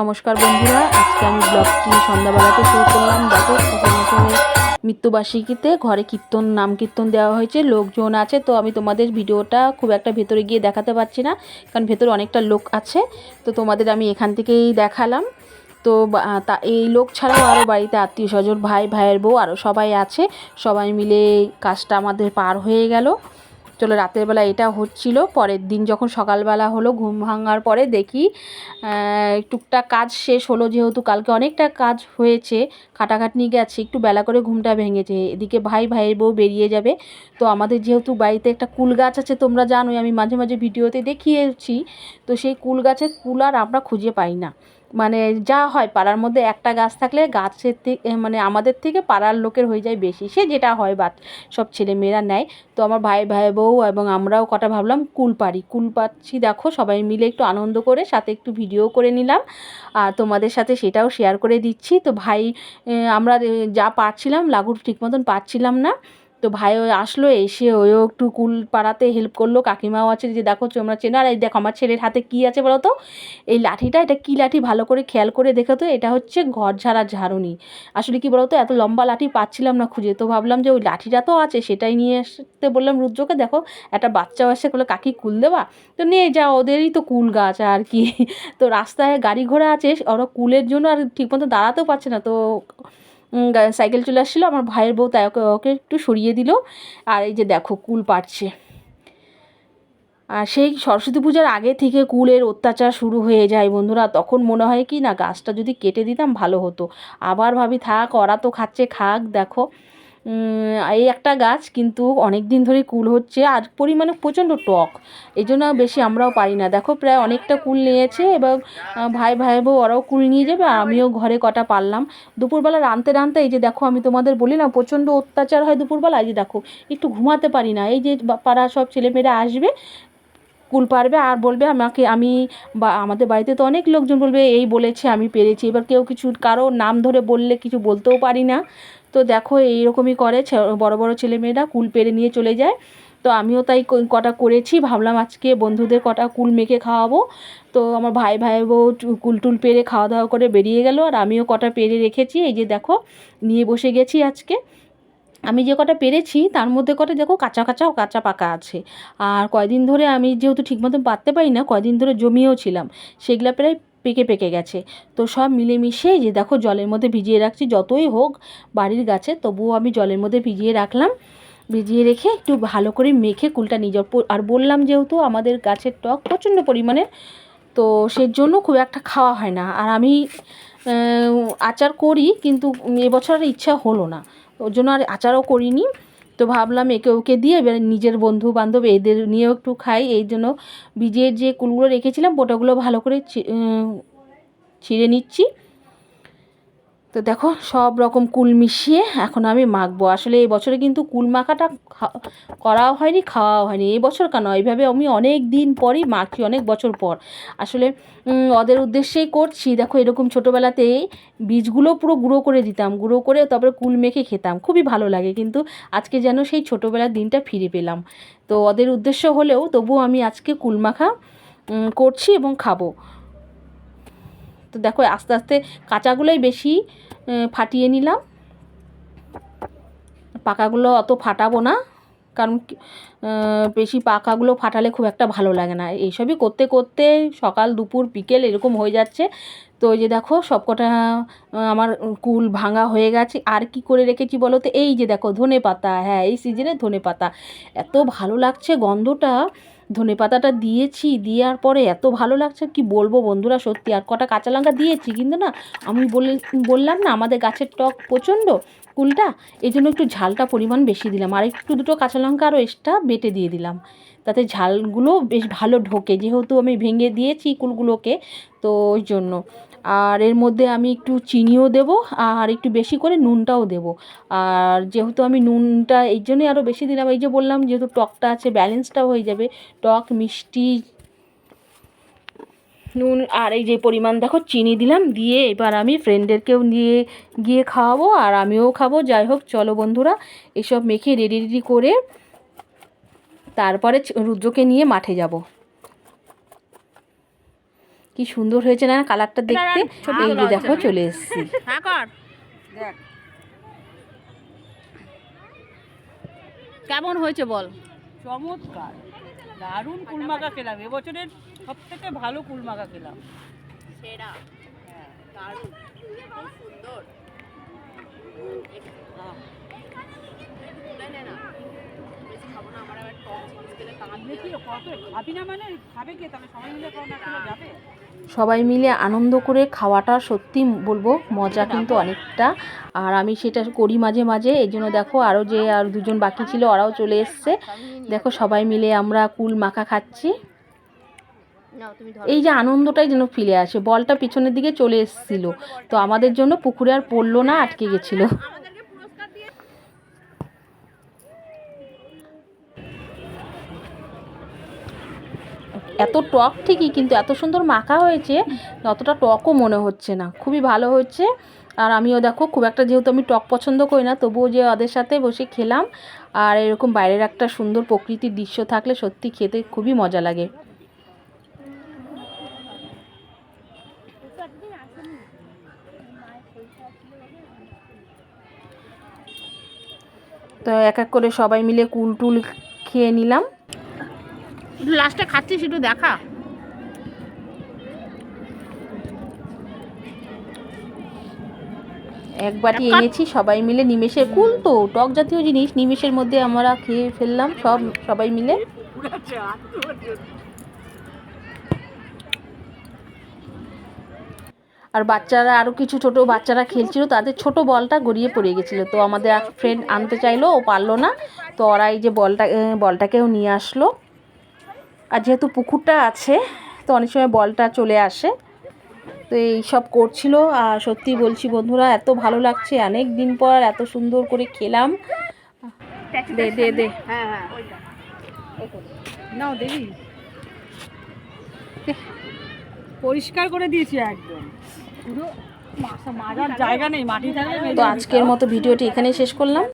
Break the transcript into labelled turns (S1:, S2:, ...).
S1: নমস্কার বন্ধুরা, আজকে আমি ব্লগটি সন্ধ্যাবেলাতে শুরু করলাম। দেখো মৃত্যুবার্ষিকীতে ঘরে কীর্তন, নাম কীর্তন দেওয়া হয়েছে, লোকজন আছে, তো আমি তোমাদের ভিডিওটা খুব একটা ভেতরে গিয়ে দেখাতে পারছি না, কারণ ভেতরে অনেকটা লোক আছে, তো তোমাদের আমি এখান থেকেই দেখালাম। তো তা, এই লোক ছাড়াও আরও বাড়িতে আত্মীয় স্বজন ভাই, ভাইয়ের বউ আরও সবাই আছে, সবাই মিলে কাজটা আমাদের পার হয়ে গেল। চলো রাতের বেলা এটা হচ্ছিল পরের দিন যখন সকালবেলা হলো ঘুম ভাঙার পরে দেখি আহ, টুকটাক কাজ শেষ হলো যেহেতু কালকে অনেকটা কাজ হয়েছে খাটাখাটনি গেছে একটু বেলা করে ঘুমটা ভেঙেছে এদিকে ভাই ভাইয়ের বউ বেরিয়ে যাবে। তো আমাদের যেহেতু বাড়িতে একটা কুল গাছ আছে তোমরা জানোই আমি মাঝে মাঝে ভিডিওতে দেখিয়েছি তো সেই কুল গাছের কুল আর আমরা খুঁজে পাই না। মানে যা হয় পাড়ার মধ্যে একটা গাছ থাকলে গাছের থেকে মানে আমাদের থেকে পাড়ার লোকের হয়ে যায় বেশি। সে যেটা হয় বাট সব ছেলে মেয়েরা নেয়। তো আমার ভাই ভাই বউ এবং আমরাও কটা ভাবলাম কুল পারি কুল পাচ্ছি দেখো, সবাই মিলে একটু আনন্দ করে, সাথে একটু ভিডিও করে নিলাম। আর তোমাদের সাথে সেটাও শেয়ার করে দিচ্ছি। তো ভাই আমরা যা পারছিলাম, লাগুর ঠিক মতন পারছিলাম না। তো ভাই ওই আসলো, এসে ওও একটু কুল পাড়াতে হেল্প করল, কাকিমাও আছে যে দেখো তোমরা চেনো, আর এই দেখো আমার ছেলের হাতে কী আছে বলো তো? এই লাঠিটা, এটা কী লাঠি? ভালো করে খেয়াল করে দেখো তো, এটা হচ্ছে ঘর ঝাড়া ঝাড়ুনি। আসলে কি বলতো এত লম্বা লাঠি পাচ্ছিলাম না খুঁজে, তো ভাবলাম যে ওই লাঠিটা তো আছে, সেটাই নিয়ে আসতে বললাম রুদ্রকে, দেখো একটা বাচ্চাও এসে বলে কাকি কুল দেবা? তো নিয়ে যা, ওদেরই তো কুল গাছ আর কি। তো রাস্তায় গাড়ি ঘোড়া আছে, ওরা কুলের জন্য আর ঠিকমতো দাঁড়াতেও পারছে না, তো সাইকেল চলে আসছিল, আমার ভাইয়ের বউ তাই ওকে ওকে একটু সরিয়ে দিল। আর এই যে দেখো, কুল পাড়ছে। আর সেই সরস্বতী পূজার আগে থেকে কুলের অত্যাচার শুরু হয়ে যায় বন্ধুরা। তখন মনে হয় কি না, গাছটা যদি কেটে দিতাম ভালো হতো। আবার ভাবি, থাক, ওরা তো খাচ্ছে, খাক, দেখো। এই একটা গাছ কিন্তু অনেক দিন ধরে কুল হচ্ছে আর পরিমাণে প্রচণ্ড টক। এই জন্য বেশি আমরাও পারি না। দেখো প্রায় অনেকটা কুল নিয়েছে এবং ভাই ভাই বউ ওরাও কুল নিয়ে যাবে আর আমিও ঘরে কটা পারলাম। দুপুরবেলা রানতে রানতে এই যে দেখো আমি তোমাদের বলি না, প্রচণ্ড অত্যাচার হয় দুপুরবেলা এই যে দেখো, একটু ঘুমাতে পারি না। এই যে পাড়া সব ছেলেমেয়েরা আসবে কুল পারবে আর বলবে আমাকে, আমি বা, আমাদের বাড়িতে তো অনেক লোকজন বলবে, এই বলেছে, আমি পেরেছি। এবার কেউ কিছু কারও নাম ধরে বললে কিছু বলতেও পারি না। তো দেখো, এইরকমই করে বড় বড় ছেলেমেয়েরা কুল পেরে নিয়ে চলে যায়। তো আমিও তাই কটা করেছি। ভাবলাম আজকে বন্ধুদের কটা কুল মেখে খাওয়াবো। তো আমার ভাই ভাই বউ টু- কুল টুল পেরে খাওয়া দাওয়া করে বেরিয়ে গেল। আর আমিও কটা পেরে রেখেছি। এই যে দেখো, নিয়ে বসে গেছি আজকে। আমি যে কটা পেরেছি, তার মধ্যে কটা দেখো কাঁচা কাঁচা কাঁচা পাকা আছে। আর কয়দিন ধরে আমি যেহেতু ঠিক মতন পারতে পারি না, কয়দিন ধরে জমিয়েও ছিলাম, সেগুলো প্রায় পেকে পেকে গেছে। তো সব মিলেমিশে যে দেখো জলের মধ্যে ভিজিয়ে রাখছি, যতই হোক বাড়ির গাছে, তবুও আমি জলের মধ্যে ভিজিয়ে রাখলাম। ভিজিয়ে রেখে একটু ভালো করে মেখে কুলটা যাও আর বললাম যেহেতু আমাদের গাছের টক প্রচণ্ড পরিমাণে, তো সের জন্য খুব একটা খাওয়া হয় না। আর আমি আচার করি, কিন্তু এবছর ইচ্ছা হলো না। ওর জন্য আর আচারও করিনি। তো ভাবলাম একে ওকে দিয়ে এবার নিজের বন্ধু বান্ধব এদের নিয়েও একটু খাই। এই জন্য ভিজিয়ে যে কুলগুলো রেখেছিলাম পোটাগুলো ভালো করে ছিঁড়ে নিচ্ছি। তো দেখো, সব রকম কুল মিশিয়ে এখন আমি মাখবো। আসলে এই বছরে কিন্তু কুল মাখাটা করাও হয়নি, খাওয়াও হয়নি। এই বছর কেন? এইভাবে আমি অনেক দিন পরই মাখি, অনেক বছর পর। আসলে ওদের উদ্দেশ্যেই করছি। দেখো, এরকম ছোটোবেলাতে বীজগুলো পুরো গুঁড়ো করে দিতাম, গুঁড়ো করে তারপরে কুল মেখে খেতাম। খুবই ভালো লাগে, কিন্তু আজকে যেন সেই ছোটোবেলার দিনটা ফিরে পেলাম। তো ওদের উদ্দেশ্য হলেও তবুও আমি আজকে কুল মাখা করছি এবং খাব। তো দেখো আস্তে আস্তে কাঁচাগুলোই বেশি ফাটিয়ে নিলাম। পাকাগুলো অত ফাটাবো না, কারণ বেশি পাকাগুলো ফাটালে খুব একটা ভালো লাগে না। এইসবই করতে করতে সকাল, দুপুর, বিকেল এরকম হয়ে যাচ্ছে। তো যে দেখো সবকটা আমার কুল ভাঙা হয়ে গেছে। আর কি করে রেখেছি বলো তো? এই যে দেখো ধনে পাতা হ্যাঁ এই সিজনে ধনে পাতা এত ভালো লাগছে গন্ধটা। ধনে পাতাটা দিয়েছি, দেওয়ার পরে এত ভালো লাগছে, কি বলব বন্ধুরা সত্যি। আর কটা কাঁচা লঙ্কা দিয়েছি, কিন্তু না, আমি বলে, বললাম না, আমাদের গাছের টক প্রচণ্ড কুলটা এই জন্য একটু ঝালটা পরিমাণ বেশি দিলাম। আর একটু দুটো কাঁচা লঙ্কা আরও এক্সট্রা বেটে দিয়ে দিলাম। তাতে ঝালগুলো বেশ ভালো ঢোকে, যেহেতু আমি ভেঙে দিয়েছি কুলগুলোকে, তো ওই জন্য। আর এর মধ্যে আমি একটু চিনিও দেবো আর একটু বেশি করে নুনটাও দেবো। আর যেহেতু আমি নুনটা এই জন্যই আরও বেশি দিলাম, এই যে বললাম যেহেতু টকটা আছে, ব্যালেন্সটাও হয়ে যাবে। টক, মিষ্টি, নুন আর এই যে পরিমাণ, দেখো চিনি দিলাম, দিয়ে এবার আমি ফ্রেন্ডদেরকেও নিয়ে গিয়ে খাওয়াবো আর আমিও খাব। যাই হোক, চলো বন্ধুরা, এসব মেখে রেডি রেডি করে তারপরে রুদ্রকে নিয়ে মাঠে যাব। কি সুন্দর হয়েছে না কালারটা দেখতে? এই যে দেখো চলে এসেছি।
S2: হ্যাঁ কেমন হয়েছে বল?
S3: চমৎকার। দারুণ কুলমাকা খেলাম। এবছরের সব থেকে ভালো কুলমাকা খেলাম।
S2: সেরা। দারুণ। খুব সুন্দর
S3: খাবি? না মানে? খাবে কে? তাহলে সবাই মিলে খাও না যাবে?
S1: সবাই মিলে আনন্দ করে খাওয়াটা সত্যি বলব মজা কিন্তু অনেকটা। আর আমি সেটা করি মাঝে মাঝে এই জন্য দেখো আরও যে আর দুজন বাকি ছিল ওরাও চলে এসছে। দেখো সবাই মিলে আমরা কুল মাখা খাচ্ছি। এই যে আনন্দটাই যেন ফিরে আসে বলটা পিছনের দিকে চলে এসেছিল। তো আমাদের জন্য পুকুরে আর পড়ল না আটকে গেছিল। এত টক ঠিকই কিন্তু এত সুন্দর মাখা হয়েছে, অতটা টকও মনে হচ্ছে না। খুবই ভালো হচ্ছে। আর আমিও দেখো, খুব একটা যেহেতু আমি টক পছন্দ করি না, তবুও যে ওদের সাথে বসে খেলাম। আর এরকম বাইরের একটা সুন্দর প্রকৃতির দৃশ্য থাকলে সত্যি খেতে খুবই মজা লাগে। তো এক এক করে সবাই মিলে কুল টুল খেয়ে নিলাম।
S2: লাস্টে খাচ্ছিস একটু দেখা।
S1: এক বাটি এনেছি সবাই মিলে নিমেষের কুল তো টক জাতীয় জিনিস নিমেষের মধ্যে আমরা খেয়ে ফেললাম সব সবাই মিলে। আর বাচ্চারা আরও কিছু ছোট বাচ্চারা খেলছিল তাদের ছোট বলটা গড়িয়ে পড়ে গেছিল। তো আমাদের এক ফ্রেন্ড আনতে চাইলো ও পারল না তো ওরা এই যে বলটা বলটাকেও নিয়ে আসলো। আর যেহেতু পুকুরটা আছে তো অনেক সময় বলটা চলে আসে। তো এই সব করছিল আর সত্যি বলছি বন্ধুরা এত ভালো লাগছে। অনেক দিন পর এত সুন্দর করে খেলাম। দে দে দে।
S3: নাও দেখি পরিষ্কার করে দিয়েছি একদম। পুরো জায়গা নেই মাটি থাকলে
S1: তো আজকের মতো ভিডিওটি এখানেই শেষ করলাম।